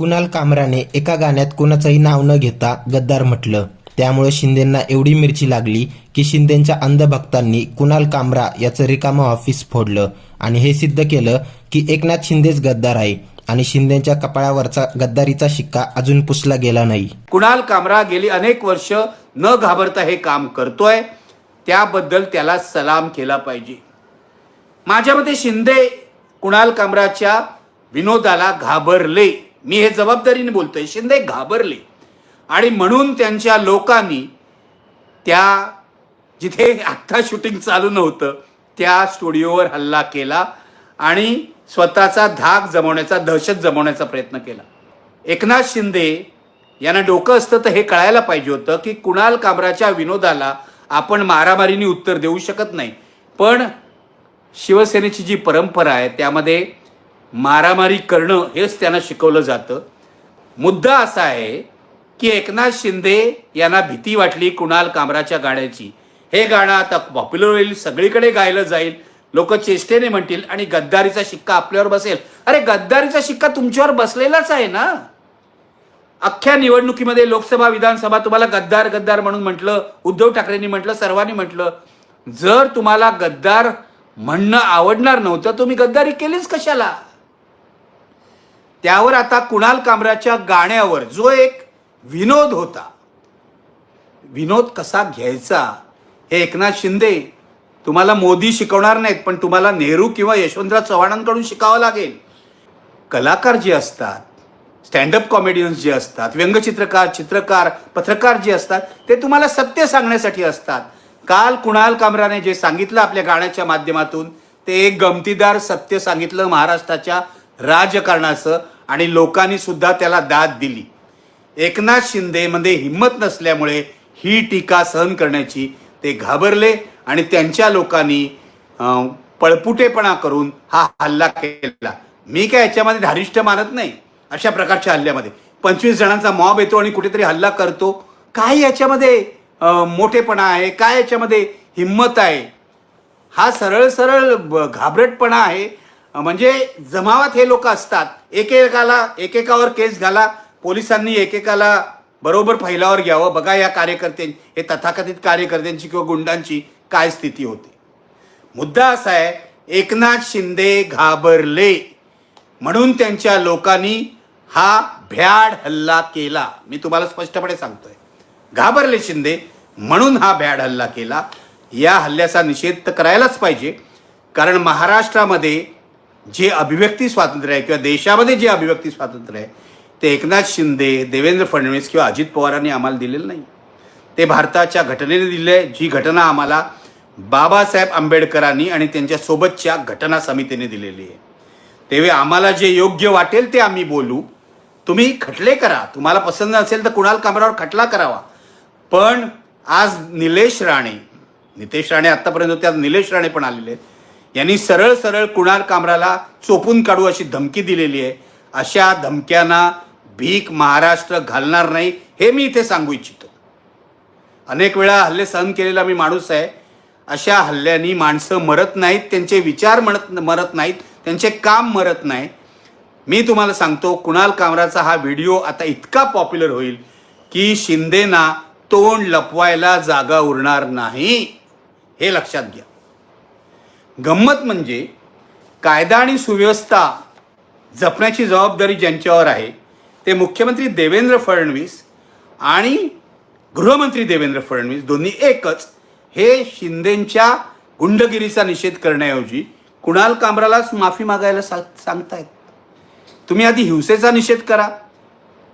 कुणाल कामराने एका गाण्यात कुणाचंही नाव न घेता गद्दार म्हटलं. त्यामुळे शिंदेंना एवढी मिरची लागली की शिंदेंच्या अंधभक्तांनी कुणाल कामरा याचं रिकामं ऑफिस फोडलं आणि हे सिद्ध केलं की एकनाथ शिंदेच गद्दार आहे आणि शिंदेच्या कपाळावरचा गद्दारीचा शिक्का अजून पुसला गेला नाही. कुणाल कामरा गेली अनेक वर्ष न घाबरता हे काम करतोय. त्याबद्दल त्याला सलाम केला पाहिजे. माझ्या मते शिंदे कुणाल कामराच्या विनोदाला घाबरले. मी हे जबाबदारीने बोलतोय शिंदे घाबरले. आणि म्हणून त्यांच्या लोकांनी त्या जिथे आत्ता शूटिंग चालू नव्हतं त्या स्टुडिओवर हल्ला केला आणि स्वतःचा धाक जमवण्याचा दहशत जमवण्याचा प्रयत्न केला. एकनाथ शिंदे यांना डोकं असतं तर हे कळायला पाहिजे होतं की कुणाल कामराच्या विनोदाला आपण मारामारीने उत्तर देऊ शकत नाही. पण शिवसेनेची जी परंपरा आहे त्यामध्ये मारामारी करणं हेच त्यांना शिकवलं जातं. मुद्दा असा आहे की एकनाथ शिंदे यांना भीती वाटली कुणाल कामराच्या गाण्याची. हे गाणं आता पॉप्युलर होईल सगळीकडे गायलं जाईल. लोक चेष्टेने म्हणतील आणि गद्दारीचा शिक्का आपल्यावर बसेल. अरे गद्दारीचा शिक्का तुमच्यावर बसलेलाच आहे ना. अख्ख्या निवडणुकीमध्ये लोकसभा विधानसभा तुम्हाला गद्दार गद्दार म्हणून म्हटलं उद्धव ठाकरेंनी म्हटलं सर्वांनी म्हटलं. जर तुम्हाला गद्दार म्हणणं आवडणार नव्हतं तुम्ही गद्दारी केलीच कशाला? त्यावर आता कुणाल कामराच्या गाण्यावर जो एक विनोद होता. विनोद कसा घ्यायचा हे एकनाथ शिंदे तुम्हाला मोदी शिकवणार नाहीत पण तुम्हाला नेहरू किंवा यशवंतराव चव्हाणांकडून शिकावं लागेल. कलाकार जे असतात स्टँडअप कॉमेडियन्स जे असतात व्यंगचित्रकार चित्रकार पत्रकार जे असतात ते तुम्हाला सत्य सांगण्यासाठी असतात. काल कुणाल कामराने जे सांगितलं आपल्या गाण्याच्या माध्यमातून ते एक गमतीदार सत्य सांगितलं महाराष्ट्राच्या राजकारणाचं. आणि लोकांनी सुद्धा त्याला दाद दिली. एकनाथ शिंदेमध्ये हिंमत नसल्यामुळे ही टीका सहन करण्याची ते घाबरले आणि त्यांच्या लोकांनी पळपुटेपणा करून हा हल्ला केला. मी काय याच्यामध्ये धारिष्ट मानत नाही अशा प्रकारच्या हल्ल्यामध्ये. पंचवीस जणांचा मॉब येतो आणि कुठेतरी हल्ला करतो. काय याच्यामध्ये मोठेपणा आहे? काय याच्यामध्ये हिंमत आहे? हा सरळ सरळ घाबरटपणा आहे. म्हणजे जमावात हे लोक असतात. एकेकाला एकेकावर केस घाला. पोलिसांनी एकेकाला बरोबर फैलावर घ्यावं. बघा या कार्यकर्ते हे तथाकथित कार्यकर्त्यांची किंवा गुंडांची काय स्थिती होती. मुद्दा असा आहे एकनाथ शिंदे घाबरले. म्हणून त्यांच्या लोकांनी हा भ्याड हल्ला केला. मी तुम्हाला स्पष्टपणे सांगतोय. घाबरले शिंदे म्हणून हा भ्याड हल्ला केला. या हल्ल्याचा निषेध तर करायलाच पाहिजे. कारण महाराष्ट्रामध्ये जे अभिव्यक्ती स्वातंत्र्य आहे किंवा देशामध्ये जे अभिव्यक्ती स्वातंत्र्य आहे ते एकनाथ शिंदे देवेंद्र फडणवीस किंवा अजित पवारांनी आम्हाला दिलेलं नाही. ते भारताच्या घटनेने दिले आहे, जी घटना आम्हाला बाबासाहेब आंबेडकरांनी आणि त्यांच्यासोबतच्या घटना समितीने दिलेली आहे. तेव्हा आम्हाला जे योग्य वाटेल ते आम्ही बोलू. तुम्ही खटले करा. तुम्हाला पसंत नसेल तर कुणाल कामरावर खटला करावा. पण आज निलेश राणे नितेश राणे आत्तापर्यंत त्यात निलेश राणे पण आलेले आहेत. यांनी सरळ सरळ कुणाल कामराला चोपून काढू अशी धमकी दिलेली आहे. अशा धमक्यांना भीक महाराष्ट्र घालणार नाही हे मी इथे सांगू इच्छितो. अनेक वेळा हल्ले सहन केलेला मी माणूस आहे. अशा हल्ल्यानी माणसं मरत नाहीत त्यांचे विचार म्हणत मरत नाहीत त्यांचे काम मरत नाही. मी तुम्हाला सांगतो कुणाल कामराचा हा व्हिडिओ आता इतका पॉप्युलर होईल की शिंदेना तोंड लपवायला जागा उरणार नाही. हे लक्षात घ्या. गंमत म्हणजे कायदा आणि सुव्यवस्था जपण्याची जबाबदारी ज्यांच्यावर आहे ते मुख्यमंत्री देवेंद्र फडणवीस आणि गृहमंत्री देवेंद्र फडणवीस दोन्ही एकच हे शिंदेच्या गुंडगिरीचा निषेध करण्याऐवजी कुणाल कामरालाच माफी मागायला सा सांगतायत. तुम्ही आधी हिंसेचा निषेध करा.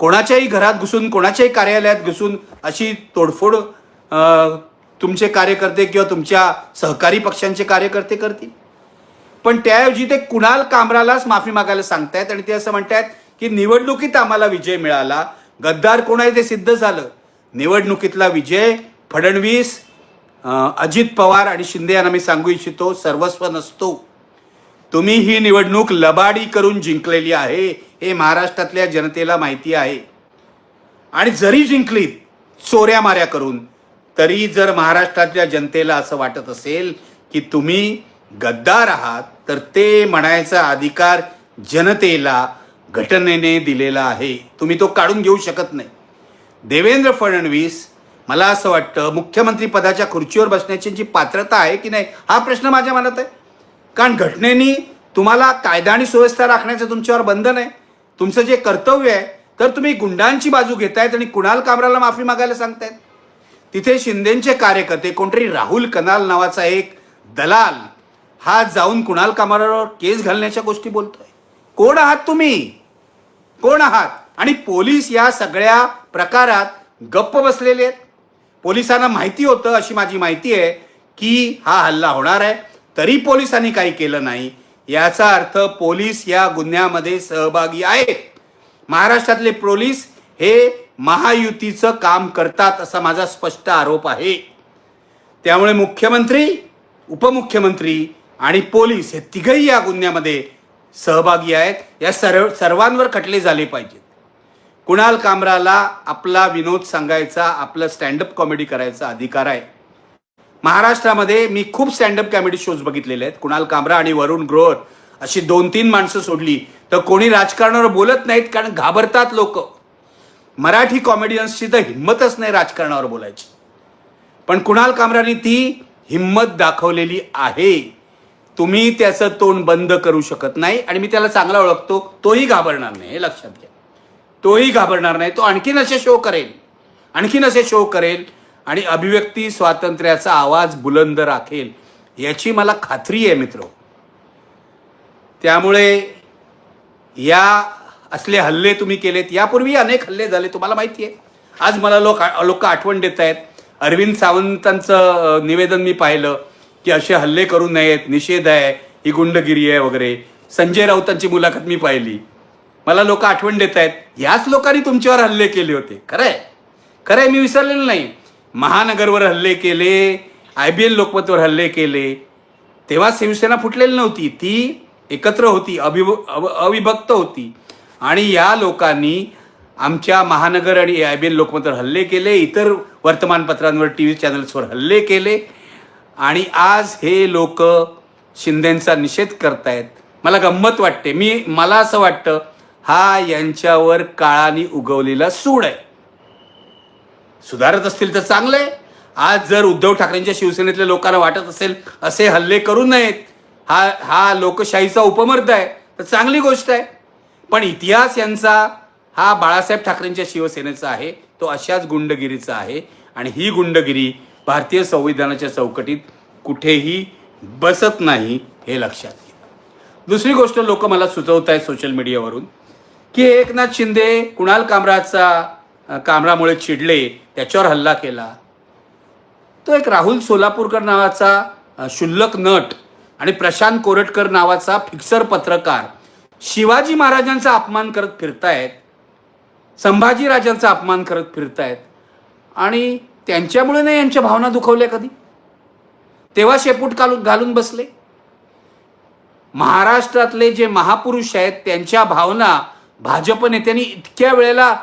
कोणाच्याही घरात घुसून कोणाच्याही कार्यालयात घुसून अशी तोडफोड तुमचे कार्यकर्ते किंवा तुमच्या सहकारी पक्षांचे कार्यकर्ते करतील. पण त्याऐवजी ते कुणाल कामरालाच माफी मागायला सांगतायत आणि ते असं म्हणतायत की निवडणुकीत आम्हाला विजय मिळाला. गद्दार कोण आहे ते सिद्ध झालं. निवडणुकीतला विजय फडणवीस अजित पवार आणि शिंदे यांना मी सांगू इच्छितो सर्वस्व नसतो. तुम्ही ही निवडणूक लबाडी करून जिंकलेली आहे हे महाराष्ट्रातल्या जनतेला माहिती आहे. आणि जरी जिंकलीत चोऱ्या माऱ्या करून तरी जर महाराष्ट्रातल्या जनतेला असं वाटत असेल की तुम्ही गद्दार आहात तर ते म्हणायचा अधिकार जनतेला घटनेने दिलेला आहे. तुम्ही तो काढून घेऊ शकत नाही. देवेंद्र फडणवीस मला असं वाटतं मुख्यमंत्री पदाच्या खुर्चीवर बसण्याची जी पात्रता आहे की नाही हा प्रश्न माझ्या मनात आहे. कारण घटनेनी तुम्हाला कायदा आणि सुव्यवस्था राखण्याचं तुमच्यावर बंधन आहे. तुमचं जे कर्तव्य आहे तर तुम्ही गुंडांची बाजू घेतायत आणि कुणाल कामराला माफी मागायला सांगतायत. तिथे शिंदेचे कार्यकर्ते कोणतरी राहुल कनाल नावाचा एक दलाल हा जाऊन कुणाल कामरावर केस घालण्याच्या गोष्टी बोलतोय. कोण आहात तुम्ही? कोण आहात? आणि पोलीस या सगळ्या प्रकारात गप्प बसलेले आहेत. पोलिसांना माहिती होतं अशी माझी माहिती आहे की हा हल्ला होणार आहे. तरी पोलिसांनी काही केलं नाही. याचा अर्थ पोलीस या गुन्ह्यामध्ये सहभागी आहेत. महाराष्ट्रातले पोलीस हे महायुतीचं काम करतात असा माझा स्पष्ट आरोप आहे. त्यामुळे मुख्यमंत्री उपमुख्यमंत्री आणि पोलीस हे तिघही या गुन्ह्यामध्ये सहभागी आहेत. या सर्व सर्वांवर खटले झाले पाहिजेत. कुणाल कामराला आपला विनोद सांगायचा आपलं स्टँडअप कॉमेडी करायचा अधिकार आहे. महाराष्ट्रामध्ये मी खूप स्टँडअप कॉमेडी शोज बघितलेले आहेत. कुणाल कामरा आणि वरुण ग्रोवर अशी दोन तीन माणसं सोडली तर कोणी राजकारणावर बोलत नाहीत कारण घाबरतात लोक. मराठी कॉमेडियन्सची तर हिंमतच नाही राजकारणावर बोलायची. पण कुणाल कामराने ती हिंमत दाखवलेली आहे. तुम्ही त्याचं तोंड बंद करू शकत नाही आणि मी त्याला चांगला ओळखतो तोही घाबरणार नाही हे लक्षात घ्या. तोही घाबरणार नाही तो आणखीन असे शो करेल आणखीन असे शो करेल आणि अभिव्यक्ती स्वातंत्र्याचा आवाज बुलंद राखेल याची मला खात्री आहे मित्र. त्यामुळे या असले हल्ले तुम्ही केलेत यापूर्वी अनेक हल्ले झाले तुम्हाला माहिती आहे आज मला लोक लोक आठवण देत आहेत अरविंद सावंतांचं निवेदन मी पाहिलं की असे हल्ले करू नयेत निषेध आहे ही गुंडगिरी आहे वगैरे. संजय राऊतांची मुलाखत मी पाहिली. मला लोक आठवण देत आहेत ह्याच लोकांनी तुमच्यावर हल्ले केले होते. खरंय. खरंय मी विसरलेलो नाही. महानगरवर हल्ले केले आय बी एल लोकमतवर हल्ले केले. तेव्हा शिवसेना फुटलेली नव्हती. ती एकत्र होती अभिभ अव- अविभक्त होती. आणि या लोकांनी आमच्या महानगर आणि आय बी एन लोकमतवर हल्ले केले इतर वर्तमानपत्रांवर टी व्ही चॅनल्सवर हल्ले केले. आणि आज हे लोक शिंदेंचा निषेध करतायत. मला गंमत वाटते. मी मला असं वाटतं हा यांच्यावर काळाने उगवलेला सूड आहे. सुधारत असतील तर चांगलं आहे. आज जर उद्धव ठाकरेंच्या शिवसेनेतल्या लोकांना वाटत असेल असे हल्ले करू नयेत हा हा लोकशाहीचा उपमर्द आहे तर चांगली गोष्ट आहे. पण इतिहास यांचा हा बाळासाहेब ठाकरेंच्या शिवसेनेचा आहे तो अशाच गुंडगिरीचा आहे आणि ही गुंडगिरी भारतीय संविधानाच्या चौकटीत कुठेही बसत नाही हे लक्षात घ्या. दुसरी गोष्ट लोक मला सुचवत आहेत सोशल मीडियावरून की एकनाथ शिंदे कुणाल कामराचा कामरामुळे चिडले त्याच्यावर हल्ला केला. तो एक राहुल सोलापूरकर नावाचा क्षुल्लक नट आणि प्रशांत कोरटकर नावाचा फिक्सर पत्रकार शिवाजी महाराजांचा अपमान करत फिरतायत संभाजी राजांचा अपमान करत फिरतायत. आणि त्यांच्यामुळे नाही यांच्या भावना दुखवल्या कधी? तेव्हा शेपूट घालून घालून बसले. महाराष्ट्रातले जे महापुरुष आहेत त्यांच्या भावना भाजप नेत्यांनी इतक्या वेळेला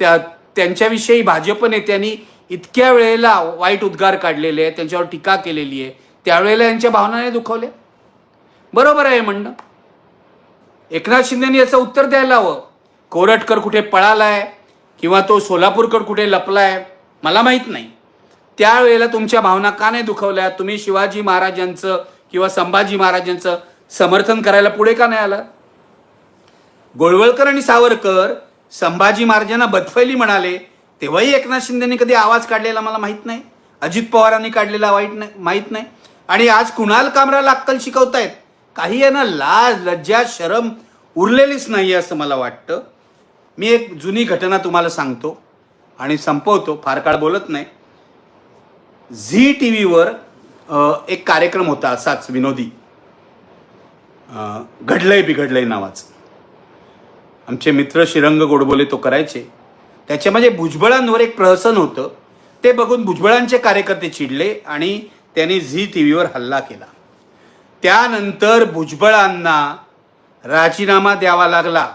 त्या त्यांच्याविषयी भाजप नेत्यांनी इतक्या वेळेला वाईट उद्गार काढलेले आहेत त्यांच्यावर टीका केलेली आहे त्यावेळेला यांच्या भावनाने दुखवल्या? बरोबर आहे म्हणणं. एकनाथ शिंदेने याचं उत्तर द्यायला हवं. कोरटकर कुठे पळालाय किंवा तो सोलापूरकर कुठे लपलाय मला माहीत नाही. त्यावेळेला तुमच्या भावना का नाही दुखवल्या? तुम्ही शिवाजी महाराजांचं किंवा संभाजी महाराजांचं समर्थन करायला पुढे का नाही आलं गोळवळकर आणि सावरकर संभाजी महाराजांना बदफैली म्हणाले तेव्हाही एकनाथ शिंदेने कधी आवाज काढलेला मला माहीत नाही. अजित पवारांनी काढलेला वाईट नाही माहीत नाही. आणि आज कुणाल कामराला अक्कल शिकवतायत? काही आहे ना लाज लज्जा शरम उरलेलीच नाही असं मला वाटतं. मी एक जुनी घटना तुम्हाला सांगतो आणि संपवतो फार काळ बोलत नाही. झी टी व्हीवर एक कार्यक्रम होता असाच विनोदी. घडलंय बिघडलंय नावाचं. आमचे मित्र श्रीरंग गोडबोले तो करायचे. त्याच्यामध्ये म्हणजे भुजबळांवर एक प्रहसन होतं. ते बघून भुजबळांचे कार्यकर्ते चिडले आणि त्यांनी झी टी व्हीवर हल्ला केला. त्यानंतर भुजबळांना राजीनामा द्यावा लागला.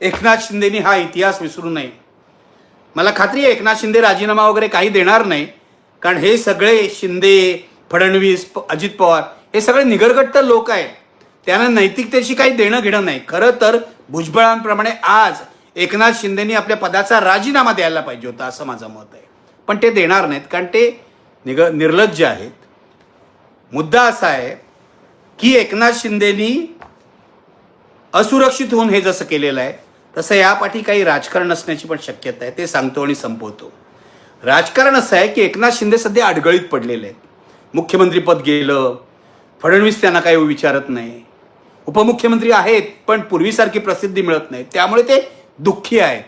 एकनाथ शिंदेनी हा इतिहास विसरू नये. मला खात्री आहे एकनाथ शिंदे राजीनामा वगैरे काही देणार नाही. कारण हे सगळे शिंदे फडणवीस प- अजित पवार हे सगळे निगरगट्ट लोक आहेत. त्यांना नैतिकतेशी काही देणं घेणं नाही. खरं तर भुजबळांप्रमाणे आज एकनाथ शिंदेनी आपल्या पदाचा राजीनामा द्यायला पाहिजे होता असं माझं मत आहे. पण ते देणार नाहीत. कारण ते निग निर्लज्ज आहेत. मुद्दा असा आहे की एकनाथ शिंदेनी असुरक्षित होऊन हे जसं केलेलं आहे तसं यापाठी काही राजकारण असण्याची पण शक्यता आहे ते सांगतो आणि संपवतो. राजकारण असं आहे की एकनाथ शिंदे सध्या अडगळीत पडलेले आहेत. मुख्यमंत्रीपद गेलं फडणवीस त्यांना काही विचारत नाही. उपमुख्यमंत्री आहेत पण पूर्वीसारखी प्रसिद्धी मिळत नाही. त्यामुळे ते दुःखी आहेत.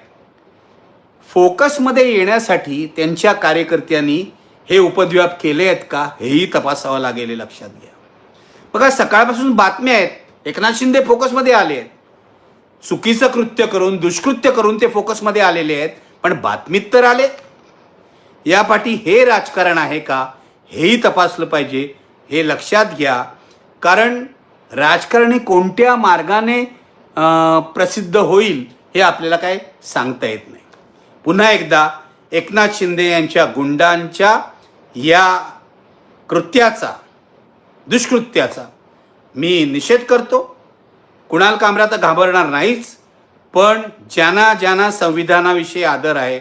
फोकसमध्ये येण्यासाठी त्यांच्या कार्यकर्त्यांनी हे उपद्व्याप केले आहेत का हेही तपासावं लागेल हे लक्षात घ्या. बघा सकाळपासून बातम्या आहेत. एकनाथ शिंदे फोकसमध्ये आले आहेत. चुकीचं कृत्य करून दुष्कृत्य करून ते फोकसमध्ये आलेले आहेत. पण बातमीत तर आले. यापाठी हे राजकारण आहे का? हेही तपासलं पाहिजे. हे लक्षात घ्या. कारण राजकारणी कोणत्या मार्गाने प्रसिद्ध होईल हे आपल्याला काय सांगता येत नाही. पुन्हा एकदा एकनाथ शिंदे यांच्या गुंडांच्या या कृत्याचा दुष्कृत्याचा. मी निषेध करतो. कुणाल कामरा तर घाबरणार नाहीच. पण ज्यांना ज्यांना संविधानाविषयी आदर आहे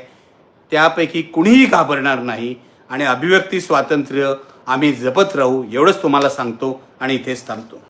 त्यापैकी कुणीही घाबरणार नाही आणि अभिव्यक्ती स्वातंत्र्य आम्ही जपत राहू एवढंच तुम्हाला सांगतो आणि इथेच थांबतो.